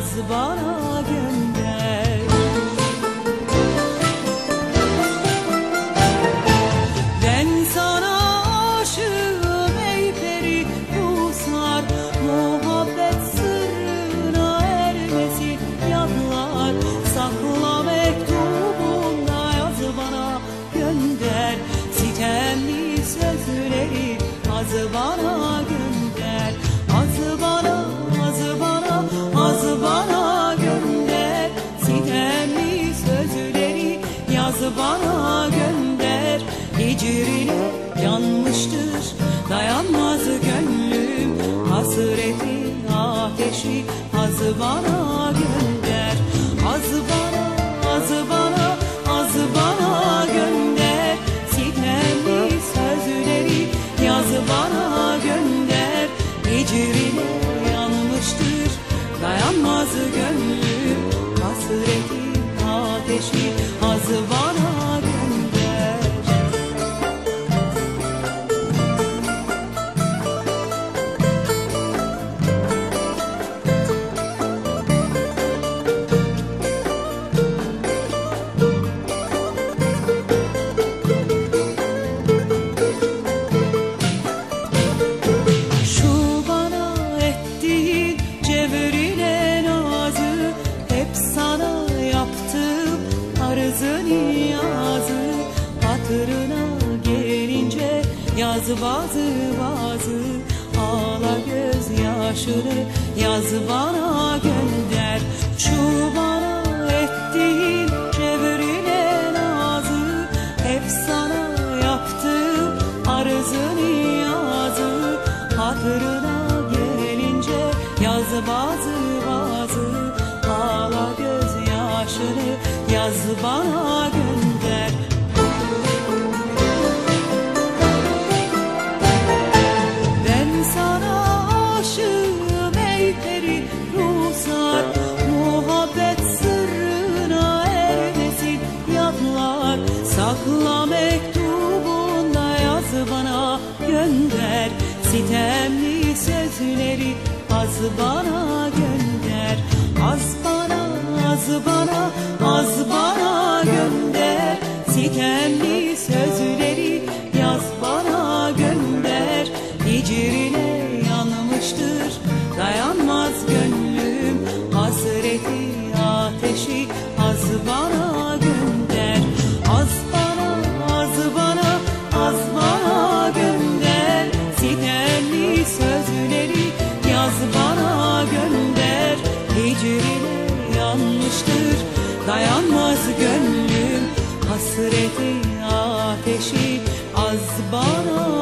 sözleri az bana gönder. Hicrine yanmıştır dayanmaz gönlüm. Hasretin ateşi az bana gönder. Az bana, az bana, az bana gönder. Sitemli sözleri yaz bana gönder. Hicrine yanmıştır dayanmaz gönlüm. Hasretin ateşi az bana yaz bazı bazı Ağla gözyaşını yaz bana gönder Şu bana ettiğin cevherine nazı. Hep sana yaptığım arzı niyazı. Hatırına gelince yaz bazı bazı Ağla gözyaşını yaz bana gönder Sakla mektubunda yaz bana gönder. Sitemli sözleri az bana gönder. Az bana, az bana, az bana gönder. Sitemli sözleri yaz bana gönder. Hicrine yanmıştır dayanmaz gönlüm. Hasreti ateşi az bana ateşi az bana